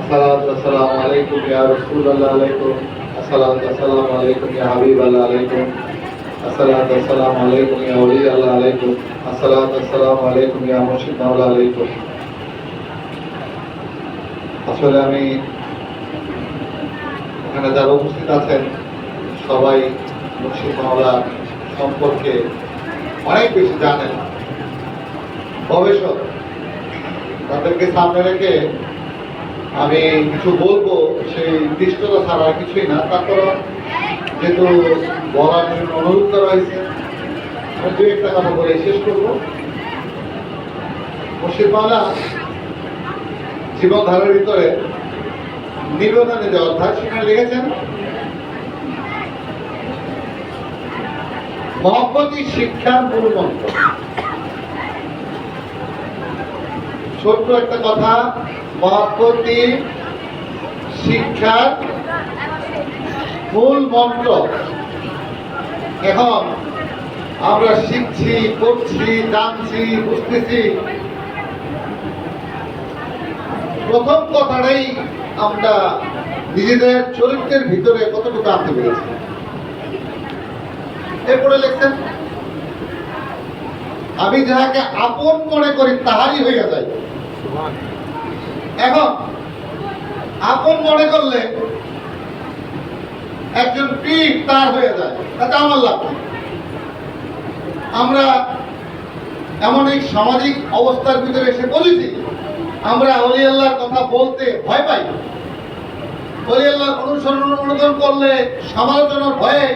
असलातम या रसूल असलातम या हबीब असलातम या वली असलातम या मुर्शिद मौला আসলে আমি এখানে যারা উপস্থিত আছেন, সবাই মুর্শিদ মাওলা সম্পর্কে অনেক বেশি জানেন। গবেষক, তাদেরকে সামনে রেখে আমি কিছু বলব, সেই দৃষ্টতা ছাড়া কিছুই না। তারপর যেহেতু বলার জন্য অনুরোধ করা হয়েছে দু একটা কথা বলে শেষ করব। মুর্শিদ মাওলা জীবনধারার ভিতরে নিবেদনে যে অধ্যায়, সেখানে লিখেছেন মহব্বতী শিক্ষার মূল মন্ত্র। ছোট্ট একটা কথা মহব্বতী শিক্ষার মূল মন্ত্র। এখন আমরা শিখছি, পড়ছি, জানছি, বুঝতেছি। প্রথম কথাটাই আমরা নিজেদের চরিত্রের ভিতরে কতটুকু আনতে পেরেছি। এরপরে লিখছেন আমি যাহাকে আপন মনে করি, তাহারই হইয়া যায়। এখন, আপন মনে করলে একজন পীর তার হয়ে যায়। তাতে আমার লাভ আমরা এমন সামাজিক অবস্থার ভিতরে এসে বলেছি আমরা অলি আল্লাহর কথা বলতে ভয় পাই। অলি আল্লাহর অনুসরণ অনুমোদন করলে সমালোচনার ভয়ে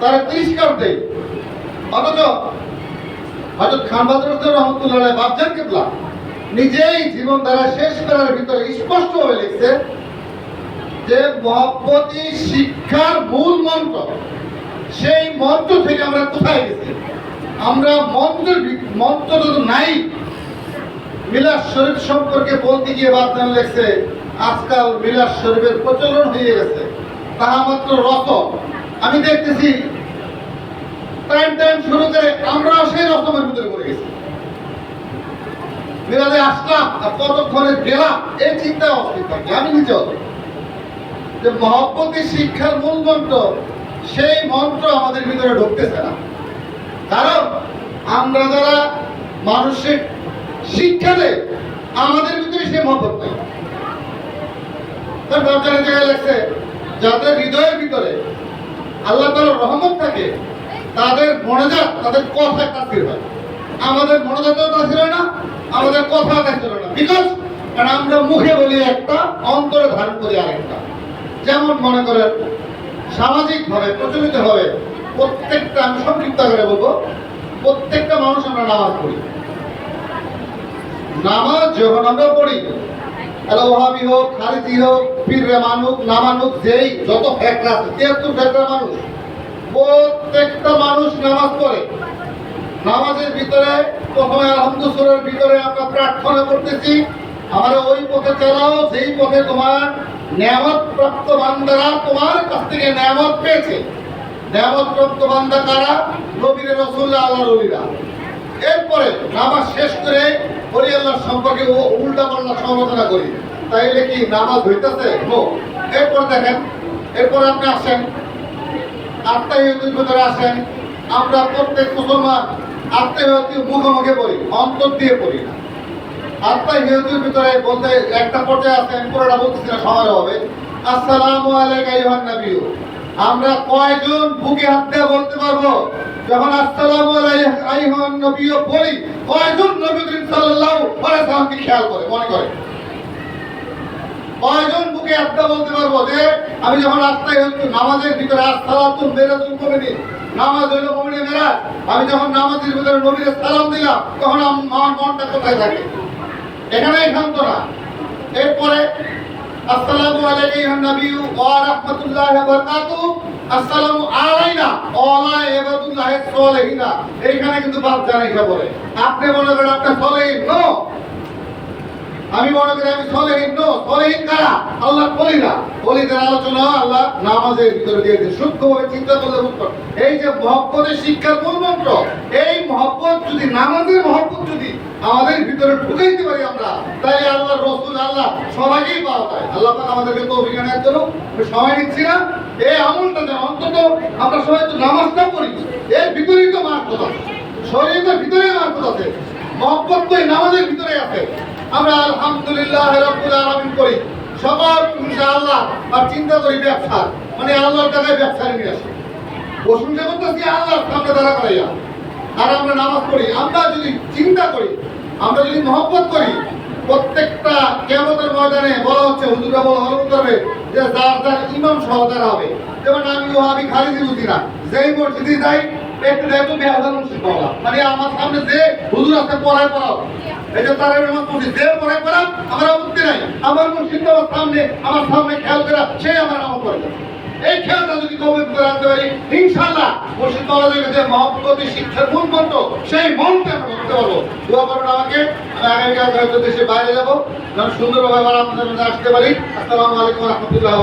তারা তিরস্কার দেয় অথচ হজরত খান বাদরুদ্দিন রহমতুল্লাহ বাবজান কেবলা নিজেই জীবন দ্বারা শেষ করার ভিতরে স্পষ্টভাবে লিখছে যে মহব্বতী শিক্ষার মূল মন্ত্র, সেই মন্ত্র থেকে আমরা কোথায় গেছি? আমরা মন্ত্রের মন্ত্র যদি নাই। মিলাদ শরীফ সম্পর্কে বলতে গিয়ে বাদদান লেখছে, আজকাল মিলাদ শরীফের প্রচলন হয়ে গেছে। তাহা মাত্র রত। আমি দেখতেছি টাইম টাইম শুরু করে আমরাও সেই রকমের ভিতরে পড়ে গেছি। মিলাদে আসলাম আর কতক্ষণে গেলাম, এই চিন্তা থাকি আমি নিজেও যে মহব্বতী শিক্ষার মূল মন্ত্র, সেই মন্ত্র আমাদের ভিতরে ঢুকতেছে না। কারণ আমরা যারা মানুষের শিক্ষা দেয়, আমাদের ভিতরে সে মহব্বত নাই। তার দরকারের জায়গায় লাগছে, যাদের হৃদয়ের ভিতরে আল্লাহ তাআলার রহমত থাকে, তাদের মনোজাত তাদের কথা তাসির হয়। আমাদের মনোজাতও তাসির হয় না, আমাদের কথা তাসির হয় না। বিকজ কারণ আমরা মুখে বলি একটা, অন্তরে ধারণ করি আরেকটা। যেমন মনে করেন, সামাজিকভাবে প্রচলিত ভাবে প্রত্যেকটা, আমি সংক্ষিপ্ত করে বলব, প্রত্যেকটা মানুষ আমরা নামাজ পড়ি। নামাজ যখন আমরা পড়ি তাহলে ওহাবি হোক, খারিজি হোক, পীররে মানুক, না মানুক, যেই যত ফ্যাকরা আছে, তিয়াত্তর মানুষ। প্রত্যেকটা মানুষ নামাজ পড়ে। নামাজের ভিতরে প্রথমে আলহামদুসুরের ভিতরে আমরা প্রার্থনা করতেছি আমরা ওই পথে চালাও, যেই পথে তোমার নিয়ামত প্রাপ্ত বান্দারা তোমার কাছ থেকে নিয়ামত পেয়েছে। নিয়ামত প্রাপ্ত বান্দা কারা? নবীর রসুল্লাহ আল্লাহ রবিরা এরপরে নামাজ শেষ করে হরি আল্লাহ সম্পর্কে ও উল্টা পাল্টা সমালোচনা করি। তাইলে কি নামাজ হইতেছে? নো এরপর দেখেন, এরপর আপনি আসেন আত্মাহিয়তির ভিতরে আসেন, আমরা প্রত্যেক মুসলমান আত্মাহিয়তির মুখোমুখি পড়ি, অন্তর দিয়ে পড়ি। না আত্মাহিয়তির ভিতরে বলতে একটা পর্যায়ে আছেন পুরোটা বলতেছি না সময় হবে আসসালামু আলাইকা ইউহান নবিয়্যু। আমরা কয়জন বুকে হাত বলতে পারব? যখন আসসালামু নবিয়্যু বলি, কয়জন নবী করিম সাল্লাল্লাহু আলাইহি খেয়াল করে, মনে করে? কয়জন বলতে পারব যে, আমি যখন নামাজের ভিতরে কমিনি, নামাজ হইল আমি যখন নামাজের ভিতরে সালাম দিলাম, তখন আম- আমার মনটা কোথায় থাকে? এখানেই শান্ত না। এরপরে আসসালামু আলাইকা ইয়া নবী, ওয়া রাহমাতুল্লাহি ওয়া বারাকাতুহু। আসসালামু আলাইনা ওয়া আলা ইবাদুল্লাহি সালিহিনা। এইখানে কিন্তু বাদ জানাই বলে। আপনি মনে করেন আপনি সলিহিন? নো। আমি মনে করি আমি সলেহীন, নো। সলেহীন কারা? আল্লাহ বলি না। বলিদের আলোচনা আল্লাহ নামাজের ভিতরে দিয়েছে। সূক্ষ্মভাবে চিন্তা করলে এই যে মহব্বতের শিক্ষার মূল মন্ত্র, এই আমাদের ভিতরে ঢুকাইতে পারি আমরা। তাই আল্লাহ রসুল, আল্লাহ সবাইকেই পাওয়া যায়। আল্লাহ আমাদেরকে তো অভিজ্ঞানের জন্য সময় নিচ্ছি না। এই আমলটা যেন অন্তত আমরা সবাই তো নামাজটা পড়ি। এর ভিতরেই তো মার্কত আছে শরীরের ভিতরেই মার্কত আছে। মহব্বত তো নামাজের ভিতরে আছে। আমরা আলহামদুলিল্লাহ রাব্বুল আলামিন করি। সকল ইনশাআল্লাহ আর চিন্তা করি ব্যবসা মানে আল্লাহর টাকায় ব্যবসা নিয়ে আসি। প্রশংসা করতেছি আল্লাহর সামনে দাঁড়া করাইয়া। আর আমরা নামাজ পড়ি। আমরা যদি চিন্তা করি আমরা যদি মহব্বত করি, প্রত্যেকটা কেমতের ময়দানে বলা হচ্ছে হুজুরা বলা হলো করবে যে যার যার ইমাম সহ তারা হবে। যেমন আমি ও আমি খালিদি বুঝি না, যেই মসজিদে যাই, একটু দেখো মসজিদ মানে আমার সামনে যে হুজুর আছে, পড়ায় পড়াও। এই যে যে পড়ায় আমার আপত্তি নাই। আমার মসজিদ আমার সামনে আমার সামনে খেয়াল করা সে আমার এই খেয়ালটা যদি কবে করে আনতে পারি, ইনশাআল্লাহ মুর্শিদ মাওলাদের কাছে মহব্বতী, শিক্ষার মূল মন্ত্র, সেই মনটা আমরা করতে পারব। দোয়া করবেন আমাকে, আমি আগামীকাল হয়তো সে বাইরে যাব। যেন সুন্দরভাবে আবার আপনাদের আসতে পারি। আসসালামু আলাইকুম রহমতুল্লাহ